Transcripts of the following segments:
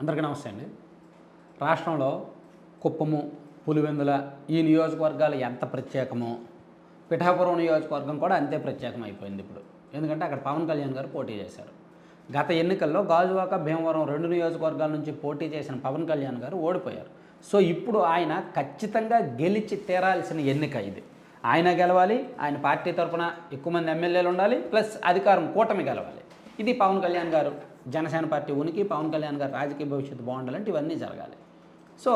అందరికీ నమస్తే అండి. రాష్ట్రంలో కుప్పము పులివెందుల ఈ నియోజకవర్గాలు ఎంత ప్రత్యేకమో పిఠాపురం నియోజకవర్గం కూడా అంతే ప్రత్యేకం అయిపోయింది ఇప్పుడు. ఎందుకంటే అక్కడ పవన్ కళ్యాణ్ గారు పోటీ చేశారు. గత ఎన్నికల్లో గాజువాక భీమవరం రెండు నియోజకవర్గాల నుంచి పోటీ చేసిన పవన్ కళ్యాణ్ గారు ఓడిపోయారు. సో ఇప్పుడు ఆయన ఖచ్చితంగా గెలిచి తీరాల్సిన ఎన్నిక ఇది. ఆయన గెలవాలి ఆయన పార్టీ తరఫున ఎక్కువ మంది ఎమ్మెల్యేలు ఉండాలి ప్లస్ అధికారం కూటమి గెలవాలి. ఇది పవన్ కళ్యాణ్ గారు జనసేన పార్టీ ఉనికి పవన్ కళ్యాణ్ గారు రాజకీయ భవిష్యత్తు బాగుండాలంటే ఇవన్నీ జరగాలి. సో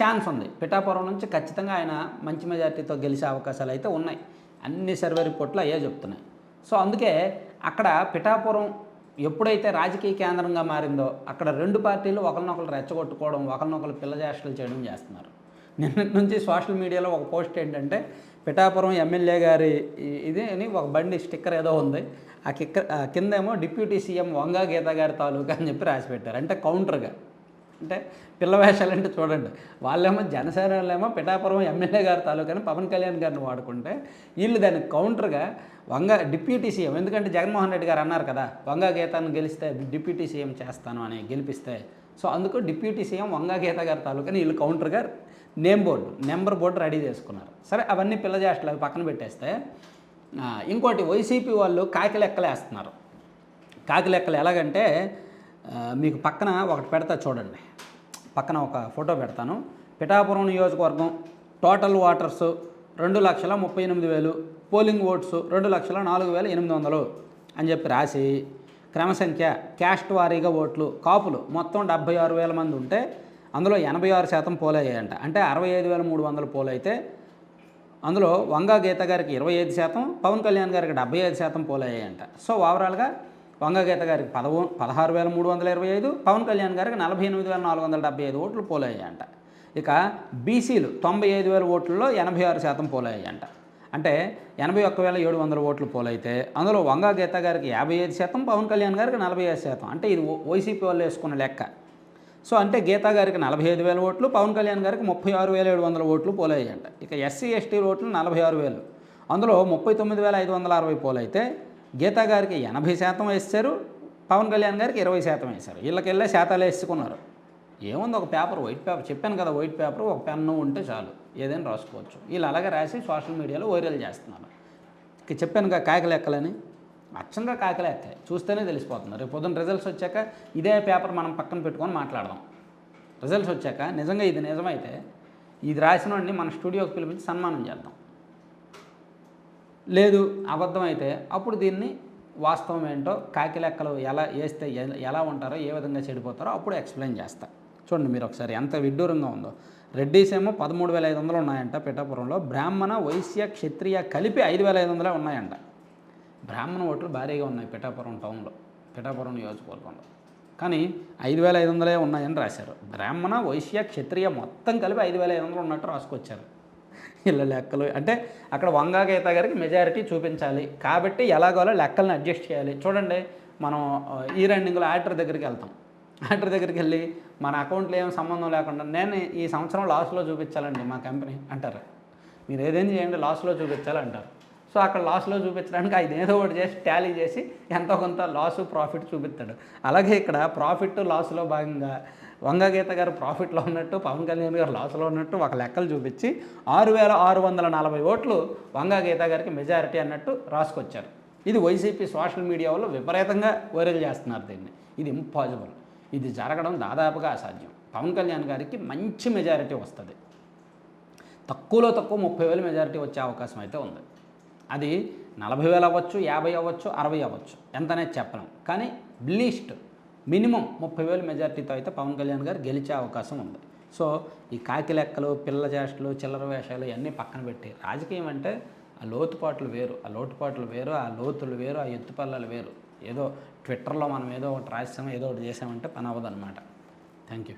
ఛాన్స్ ఉంది. పిఠాపురం నుంచి ఖచ్చితంగా ఆయన మంచి మెజార్టీతో గెలిచే అవకాశాలు అయితే ఉన్నాయి. అన్ని సర్వే రిపోర్ట్లు అయ్యే చెప్తున్నాయి. సో అందుకే అక్కడ పిఠాపురం ఎప్పుడైతే రాజకీయ కేంద్రంగా మారిందో అక్కడ రెండు పార్టీలు ఒకరినొకరు రెచ్చగొట్టుకోవడం ఒకరినొకరు పిల్లజేష్టలు చేయడం చేస్తున్నారు. నిన్నటి నుంచి సోషల్ మీడియాలో ఒక పోస్ట్ ఏంటంటే పిఠాపురం ఎమ్మెల్యే గారి ఇది అని ఒక బండి స్టిక్కర్ ఏదో ఉంది. ఆ కిక్కర్ కిందేమో డిప్యూటీ సీఎం వంగా గీత గారి తాలూకా అని చెప్పి రాసి పెట్టారు అంటే కౌంటర్గా. అంటే పిల్లవేషాలు అంటే చూడండి. వాళ్ళేమో జనసేన వాళ్ళేమో పిఠాపురం ఎమ్మెల్యే గారి తాలూకాని పవన్ కళ్యాణ్ గారిని వాడుకుంటే వీళ్ళు దానికి కౌంటర్గా వంగ డిప్యూటీ సీఎం ఎందుకంటే జగన్మోహన్ రెడ్డి గారు అన్నారు కదా వంగా గీతాన్ని గెలిస్తే డిప్యూటీ సీఎం చేస్తాను అని గెలిపిస్తే సో అందుకు డిప్యూటీ సీఎం వంగా గీత గారి తాలూకాని వీళ్ళు కౌంటర్గా name board number board ready చేసుకున్నారు. సరే అవన్నీ పిల్ల చేష్టలు పక్కన పెట్టేస్తే ఇంకోటి వైసీపీ వాళ్ళు కాకి లెక్కలేస్తున్నారు కాకి లెక్కలు ఎలాగంటే మీకు పక్కన ఒకటి పెడతా చూడండి. పక్కన ఒక ఫోటో పెడతాను. పిఠాపురం నియోజకవర్గం టోటల్ వాటర్స్ రెండు లక్షల ముప్పై ఎనిమిది వేలు పోలింగ్ ఓట్స్ రెండు లక్షల నాలుగు వేల ఎనిమిది వందలు అని చెప్పి రాసి క్రమసంఖ్య క్యాస్ట్ వారీగా ఓట్లు కాపులు. మొత్తం డెబ్బై ఆరు వేల మంది ఉంటే అందులో ఎనభై ఆరు శాతం పోలయ్యాయంట. అంటే అరవై ఐదు వేల మూడు వందలు పోలైతే అందులో వంగా గీత గారికి ఇరవై ఐదు శాతం పవన్ కళ్యాణ్ గారికి డెబ్బై ఐదు శాతం పోలయ్యాయంట. సో ఓవరాల్గా వంగా గీత గారికి పదవు పదహారు వేల మూడు వందల ఇరవై ఐదు పవన్ కళ్యాణ్ గారికి నలభై ఎనిమిది వేల నాలుగు వందల డెబ్బై ఐదు ఓట్లు పోలయ్యాయంట. ఇక బీసీలు తొంభై ఐదు వేల ఓట్లలో ఎనభై ఆరు శాతం పోలయ్యాయంట. అంటే ఎనభై ఒక్క వేల ఏడు వందల ఓట్లు పోలైతే అందులో వంగా గీత గారికి యాభై ఐదు శాతం పవన్ కళ్యాణ్ గారికి నలభై ఐదు శాతం. అంటే ఇది వైసీపీ వాళ్ళు వేసుకున్న లెక్క. సో అంటే గీతా గారికి నలభై ఐదు వేల ఓట్లు పవన్ కళ్యాణ్ గారికి ముప్పై ఆరు వేల ఏడు వందల ఓట్లు పోలయ్యంట ఇక ఎస్సీ ఎస్టీ ఓట్లు నలభై ఆరు వేలు. అందులో ముప్పై తొమ్మిది వేల ఐదు వందల అరవై పోలైతే గీతా గారికి ఎనభై శాతం వేస్తారు పవన్ కళ్యాణ్ గారికి ఇరవై శాతం వేశారు వీళ్ళకెళ్ళే శాతాలు వేసుకున్నారు. ఏముంది ఒక పేపర్ వైట్ పేపర్ చెప్పాను కదా వైట్ పేపర్ ఒక పెన్ను ఉంటే చాలు ఏదైనా రాసుకోవచ్చు. వీళ్ళు అలాగే రాసి సోషల్ మీడియాలో వైరల్ చేస్తున్నారు. చెప్పాను కదా కాకి లెక్కలని అచ్చంగా కాకి చూస్తేనే తెలిసిపోతుంది. రేపు పొద్దున్న రిజల్ట్స్ వచ్చాక ఇదే పేపర్ మనం పక్కన పెట్టుకొని మాట్లాడదాం. రిజల్ట్స్ వచ్చాక నిజంగా ఇది నిజమైతే ఇది రాసిన వాడిని మన స్టూడియోకి పిలిపించి సన్మానం చేద్దాం. లేదు అబద్ధమైతే అప్పుడు దీన్ని వాస్తవం ఏంటో కాకి లెక్కలు ఎలా వేస్తే ఎలా ఉంటారో ఏ విధంగా చెడిపోతారో అప్పుడు ఎక్స్ప్లెయిన్ చేస్తా. చూడండి మీరు ఒకసారి ఎంత విడ్డూరంగా ఉందో. రెడ్డీస్ ఏమో పదమూడు వేల ఐదు వందలు ఉన్నాయంట పిఠాపురంలో. బ్రాహ్మణ వైశ్య క్షత్రియ కలిపి ఐదు వేల ఐదు వందలే ఉన్నాయంట. బ్రాహ్మణ ఓట్లు భారీగా ఉన్నాయి పిఠాపురం టౌన్లో పిఠాపురం నియోజకవర్గంలో. కానీ ఐదు వేల ఐదు వందలే ఉన్నాయని రాశారు. బ్రాహ్మణ వైశ్య క్షత్రియ మొత్తం కలిపి ఐదు వేల ఐదు వందలు ఉన్నట్టు రాసుకొచ్చారు. ఇలా లెక్కలు అంటే అక్కడ వంగా గీత గారికి మెజారిటీ చూపించాలి. కాబట్టి ఎలాగోలో లెక్కలను అడ్జస్ట్ చేయాలి. చూడండి మనం ఈ రన్నింగ్లో ఆడిటర్ దగ్గరికి వెళ్తాం. ఆడిటర్ దగ్గరికి వెళ్ళి మన అకౌంట్లో ఏం సంబంధం లేకుండా నేను ఈ సంవత్సరం లాస్లో చూపించాలండి మా కంపెనీ అంటారు. మీరు ఏదేం చేయండి లాస్లో చూపించాలి అంటారు. సో అక్కడ లాస్లో చూపించడానికి ఆయన ఏదో ఒకటి చేసి టాలీ చేసి ఎంతో కొంత లాస్ ప్రాఫిట్ చూపిస్తాడు. అలాగే ఇక్కడ ప్రాఫిట్ లాస్లో భాగంగా వంగగీత గారు ప్రాఫిట్లో ఉన్నట్టు పవన్ కళ్యాణ్ గారు లాస్లో ఉన్నట్టు ఒక లెక్కలు చూపించి ఆరు వేల ఆరు వందల నలభై ఓట్లు వంగగీత గారికి మెజారిటీ అన్నట్టు రాసుకొచ్చారు. ఇది వైసీపీ సోషల్ మీడియా వల్ల విపరీతంగా వైరల్ చేస్తున్నారు దీన్ని. ఇది ఇంపాసిబుల్ ఇది జరగడం దాదాపుగా అసాధ్యం. పవన్ కళ్యాణ్ గారికి మంచి మెజారిటీ వస్తుంది. తక్కువలో తక్కువ ముప్పై వేలు మెజారిటీ వచ్చే అవకాశం అయితే ఉంది. అది నలభై వేలు అవ్వచ్చు యాభై అవ్వచ్చు అరవై అవ్వచ్చు. ఎంతనే చెప్పలేం. కానీ లీస్ట్ మినిమం ముప్పై వేలు మెజారిటీతో అయితే పవన్ కళ్యాణ్ గారు గెలిచే అవకాశం ఉంది. సో ఈ కాకి లెక్కలు పిల్ల చేష్టలు చిల్లర వేషాలు ఇవన్నీ పక్కన పెట్టి రాజకీయం అంటే ఆ లోతుపాట్లు వేరు ఆ లోటుపాట్లు వేరు ఆ లోతులు వేరు ఆ ఎత్తుపల్లలు వేరు. ఏదో ట్విట్టర్లో మనం ఏదో ఒకటి రాసాము ఏదో ఒకటి చేసామంటే పని అవ్వదు అనమాట థ్యాంక్ యూ